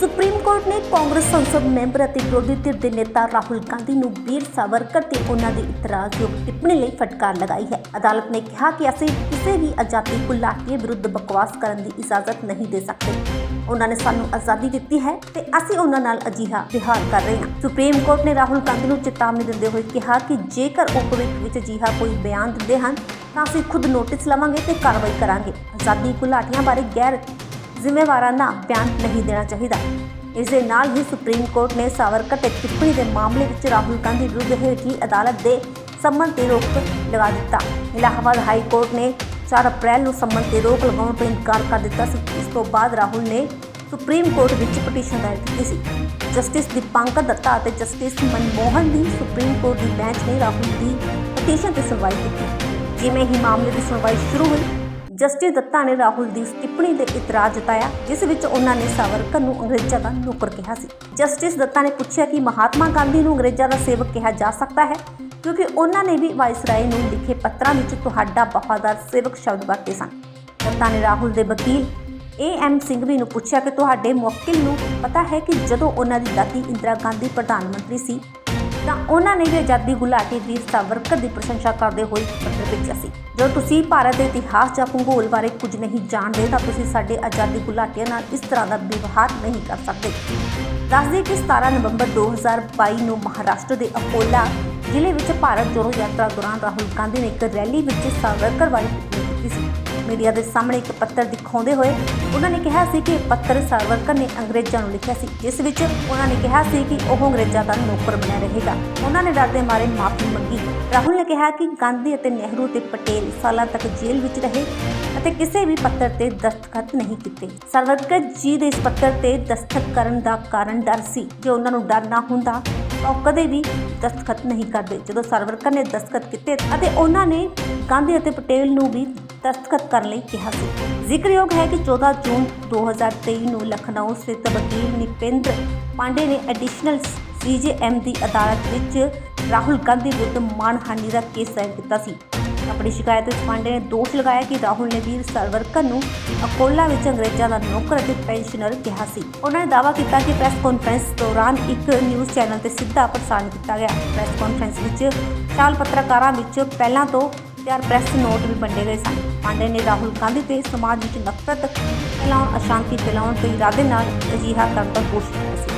Supreme court ਨੇ ਕਾਂਗਰਸ ਸੰਸਦ member ਅਤੇ ਵਿਰੋਧੀ ਧਿਰ ਦੇ ਨੇਤਾ ਰਾਹੁਲ ਗਾਂਧੀ ਨੂੰ ਵੀਰ ਸਾਵਰਕਰ ਤੇ ਉਹਨਾਂ ਦੀ ਇਤਰਾਜ਼ਯੋਗ ਟਿੱਪਣੀ ਲਈ ਫਟਕਾਰ ਲਗਾਈ ਹੈ। ਅਦਾਲਤ ਨੇ ਕਿਹਾ ਕਿ ਅਸੀਂ ਕਿਸੇ ਵੀ ਆਜ਼ਾਦੀ ਘੁਲਾਟੀਏ ਵਿਰੁੱਧ ਬਕਵਾਸ ਕਰਨ ਦੀ ਇਜਾਜ਼ਤ ਨਹੀਂ ਦੇ ਸਕਦੇ। ਉਹਨਾਂ ਨੇ ਸਾਨੂੰ ਆਜ਼ਾਦੀ ਦਿੱਤੀ ਹੈ ਤੇ ਅਸੀਂ ਉਹਨਾਂ ਨਾਲ ਅਜਿਹਾ ਵਿਹਾਰ ਕਰ ਰਹੇ ਹਾਂ। ਸੁਪਰੀਮ ਕੋਰਟ ਨੇ ਰਾਹੁਲ ਗਾਂਧੀ ਨੂੰ ਚੇਤਾਵਨੀ ਦਿੰਦੇ ਹੋਏ ਕਿਹਾ ਕਿ ਜੇਕਰ ਉਹ ਭਵਿੱਖ ਵਿੱਚ ਅਜਿਹਾ ਕੋਈ ਬਿਆਨ ਦਿੰਦੇ ਹਨ, ਤਾਂ ਅਸੀਂ ਖੁਦ ਨੋਟਿਸ ਲਵਾਂਗੇ ਤੇ ਕਾਰਵਾਈ ਕਰਾਂਗੇ। ਆਜ਼ਾਦੀ ਘੁਲਾਟੀਆਂ ਬਾਰੇ ਗੈਰ ਜ਼ਿੰਮੇਵਾਰਾਨਾ ਬਿਆਨ ਨਹੀਂ ਦੇਣਾ ਚਾਹੀਦਾ। ਇਸ ਦੇ ਨਾਲ ਹੀ ਸੁਪਰੀਮ ਕੋਰਟ ਨੇ ਸਾਵਰਕਰ ਤੇ ਟਿੱਪਣੀ ਦੇ ਮਾਮਲੇ ਵਿੱਚ ਰਾਹੁਲ ਗਾਂਧੀ ਵਿਰੁੱਧ ਹੇਠਲੀ ਅਦਾਲਤ ਦੇ ਸੰਮਨ ਤੇ ਰੋਕ ਲਗਾ ਦਿੱਤਾ। ਇਲਾਹਾਬਾਦ ਹਾਈ ਕੋਰਟ ਨੇ 4 ਅਪ੍ਰੈਲ ਨੂੰ ਸੰਮਨ ਤੇ ਰੋਕ ਲਗਾਉਣ ਤੋਂ ਇਨਕਾਰ ਕਰ ਦਿੱਤਾ ਸੀ। ਇਸ ਤੋਂ ਬਾਅਦ ਰਾਹੁਲ ਨੇ ਸੁਪਰੀਮ ਕੋਰਟ ਵਿੱਚ ਪਟੀਸ਼ਨ ਦਾਇਰ ਕੀਤੀ ਸੀ। ਜਸਟਿਸ ਦੀਪਾਂਕਰ ਦੱਤਾ ਅਤੇ ਜਸਟਿਸ ਮਨਮੋਹਨ ਦੀ ਸੁਪਰੀਮ ਕੋਰਟ ਦੀ ਬੈਂਚ ਨੇ ਰਾਹੁਲ ਦੀ ਪਟੀਸ਼ਨ ਤੇ ਸੁਣਵਾਈ ਕੀਤੀ। ਜਿਵੇਂ ਹੀ ਮਾਮਲੇ ਦੀ ਸੁਣਵਾਈ ਸ਼ੁਰੂ ਹੋਈ ਜਸਟਿਸ ਦੱਤਾ ਨੇ ਰਾਹੁਲ ਦੀ ਟਿੱਪਣੀ ਦੇ ਇਤਰਾਜ਼ ਜਤਾਇਆ, ਜਿਸ ਵਿੱਚ ਉਹਨਾਂ ਨੇ ਸਾਵਰਕਰ ਨੂੰ ਅੰਗਰੇਜ਼ਾਂ ਦਾ ਨੌਕਰ ਕਿਹਾ ਸੀ। ਜਸਟਿਸ ਦੱਤਾ ਨੇ ਪੁੱਛਿਆ ਕਿ ਮਹਾਤਮਾ ਗਾਂਧੀ ਨੂੰ ਅੰਗਰੇਜ਼ਾਂ ਦਾ ਸੇਵਕ ਕਿਹਾ ਜਾ ਸਕਦਾ ਹੈ, ਕਿਉਂਕਿ ਉਹਨਾਂ ਨੇ ਵੀ ਵਾਇਸਰਾਏ ਨੂੰ ਲਿਖੇ ਪੱਤਰਾਂ ਵਿੱਚ ਤੁਹਾਡਾ ਵਫਾਦਾਰ ਸੇਵਕ ਸ਼ਬਦ ਵਰਤੇ ਸਨ। ਦੱਤਾ ਨੇ ਰਾਹੁਲ ਦੇ ਵਕੀਲ ਏ ਐਮ ਸਿੰਘਵੀ ਨੂੰ ਪੁੱਛਿਆ ਕਿ ਤੁਹਾਡੇ ਮੁਵੱਕਿਲ ਨੂੰ ਪਤਾ ਹੈ ਕਿ ਜਦੋਂ ਉਹਨਾਂ ਦੀ ਦਾਦੀ ਇੰਦਰਾ ਗਾਂਧੀ ਪ੍ਰਧਾਨ ਮੰਤਰੀ ਸੀ ਤਾਂ ਉਹਨਾਂ ਨੇ ਵੀ ਆਜ਼ਾਦੀ ਗੁਲਾਟੀ ਵੀਰ ਸਾਵਰਕਰ ਦੀ ਪ੍ਰਸ਼ੰਸਾ ਕਰਦੇ ਹੋਏ ਪੱਤਰ ਭੇਜਿਆ ਸੀ। ਜਦੋਂ ਤੁਸੀਂ ਭਾਰਤ ਦੇ ਇਤਿਹਾਸ ਜਾਂ ਭੂਗੋਲ ਬਾਰੇ ਕੁਝ ਨਹੀਂ ਜਾਣਦੇ, ਤਾਂ ਤੁਸੀਂ ਸਾਡੇ ਆਜ਼ਾਦੀ ਗੁਲਾਟੀਆਂ ਨਾਲ ਇਸ ਤਰ੍ਹਾਂ ਦਾ ਵਿਵਹਾਰ ਨਹੀਂ ਕਰ ਸਕਦੇ। ਦੱਸਦੇ ਕਿ 17 ਨਵੰਬਰ 2022 ਨੂੰ ਮਹਾਰਾਸ਼ਟਰ ਦੇ ਅਕੋਲਾ ਜ਼ਿਲ੍ਹੇ ਵਿੱਚ ਭਾਰਤ ਜੋੜੋ ਯਾਤਰਾ ਦੌਰਾਨ ਰਾਹੁਲ ਗਾਂਧੀ ਨੇ ਇੱਕ ਰੈਲੀ ਵਿੱਚ ਸਾਵਰਕਰ ਬਾਰੇ ਕੀਤੀ ਸੀ। ਮੀਡੀਆ ਦੇ ਸਾਹਮਣੇ ਇੱਕ ਪੱਤਰ ਦਿਖਾਉਂਦੇ ਹੋਏ ਉਹਨਾਂ ਨੇ ਕਿਹਾ ਸੀ ਕਿ ਇਹ ਪੱਤਰ ਸਾਵਰਕਰ ਨੇ ਅੰਗਰੇਜ਼ਾਂ ਨੂੰ ਲਿਖਿਆ ਸੀ, ਜਿਸ ਵਿੱਚ ਉਹਨਾਂ ਨੇ ਕਿਹਾ ਸੀ ਕਿ ਉਹ ਅੰਗਰੇਜ਼ਾਂ ਦਾ ਨੌਕਰ ਬਣਿਆ ਰਹੇਗਾ। ਉਹਨਾਂ ਨੇ ਡਰ ਮਾਰੇ ਮਾਫੀ ਮੰਗੀ। ਰਾਹੁਲ ਨੇ ਕਿਹਾ ਕਿ ਗਾਂਧੀ ਅਤੇ ਨਹਿਰੂ ਤੇ ਪਟੇਲ ਸਾਲਾਂ ਤੱਕ ਜੇਲ੍ਹ ਵਿੱਚ ਰਹੇ ਅਤੇ ਕਿਸੇ ਵੀ ਪੱਤਰ ਤੇ ਦਸਤਖਤ ਨਹੀਂ ਕੀਤੇ। ਸਾਵਰਕਰ ਜੀ ਦੇ ਇਸ ਪੱਤਰ ਤੇ ਦਸਤਖਤ ਕਰਨ ਦਾ ਕਾਰਨ ਡਰ ਸੀ। ਜੇ ਉਹਨਾਂ ਨੂੰ ਡਰ ਨਾ ਹੁੰਦਾ ਉਹ ਕਦੇ ਵੀ ਦਸਤਖਤ ਨਹੀਂ ਕਰਦੇ। ਜਦੋਂ ਸਾਵਰਕਰ ਨੇ ਦਸਤਖਤ ਕੀਤੇ ਅਤੇ ਉਹਨਾਂ ਨੇ ਗਾਂਧੀ ਅਤੇ ਪਟੇਲ ਨੂੰ ਵੀ ਦਸਤਖਤ ਕਰਨ ਲਈ ਕਿਹਾ ਸੀ। ਜ਼ਿਕਰਯੋਗ ਹੈ ਕਿ 14 ਜੂਨ 2023 ਨੂੰ ਲਖਨਊ ਸਥਿਤ ਵਕੀਲ ਨਿਪੇਂਦਰ ਪਾਂਡੇ ਨੇ ਐਡੀਸ਼ਨਲ ਸੀਜੇਐਮ ਦੀ ਅਦਾਲਤ ਵਿੱਚ ਰਾਹੁਲ ਗਾਂਧੀ ਵਿਰੁੱਧ ਮਾਨਹਾਨੀ ਦਾ ਕੇਸ ਦਾਇਰ ਕੀਤਾ ਸੀ। ਆਪਣੀ ਸ਼ਿਕਾਇਤ ਵਿੱਚ ਪਾਂਡੇ ਨੇ ਦੋਸ਼ ਲਗਾਇਆ ਕਿ ਰਾਹੁਲ ਨੇ ਵੀਰ ਸਾਵਰਕਰ ਨੂੰ ਅਕੋਲਾ ਵਿੱਚ ਅੰਗਰੇਜ਼ਾਂ ਦਾ ਨੌਕਰ ਅਤੇ ਪੈਨਸ਼ਨਰ ਕਿਹਾ ਸੀ। ਉਹਨਾਂ ਨੇ ਦਾਅਵਾ ਕੀਤਾ ਕਿ ਪ੍ਰੈਸ ਕਾਨਫਰੰਸ ਦੌਰਾਨ ਇੱਕ ਨਿਊਜ਼ ਚੈਨਲ ਤੇ ਸਿੱਧਾ ਪ੍ਰਸਾਰਣ ਕੀਤਾ ਗਿਆ। ਪ੍ਰੈਸ ਕਾਨਫਰੰਸ ਵਿੱਚ ਸਾਲ ਪੱਤਰਕਾਰਾਂ ਵਿੱਚ ਪਹਿਲਾਂ ਤੋਂ ਤਿਆਰ ਪ੍ਰੈਸ ਨੋਟ ਵੀ ਵੰਡੇ ਗਏ ਸਨ। ਪਾਂਡੇ ਨੇ ਰਾਹੁਲ ਗਾਂਧੀ ਤੇ ਸਮਾਜ ਵਿੱਚ ਨਫ਼ਰਤ ਫੈਲਾਉਣ ਅਸ਼ਾਂਤੀ ਫੈਲਾਉਣ ਦੇ ਇਰਾਦੇ ਨਾਲ ਅਜਿਹਾ ਕਰਨ ਦਾ ਕੋਸ਼ਿਸ਼ ਕੀਤੀ ਸੀ।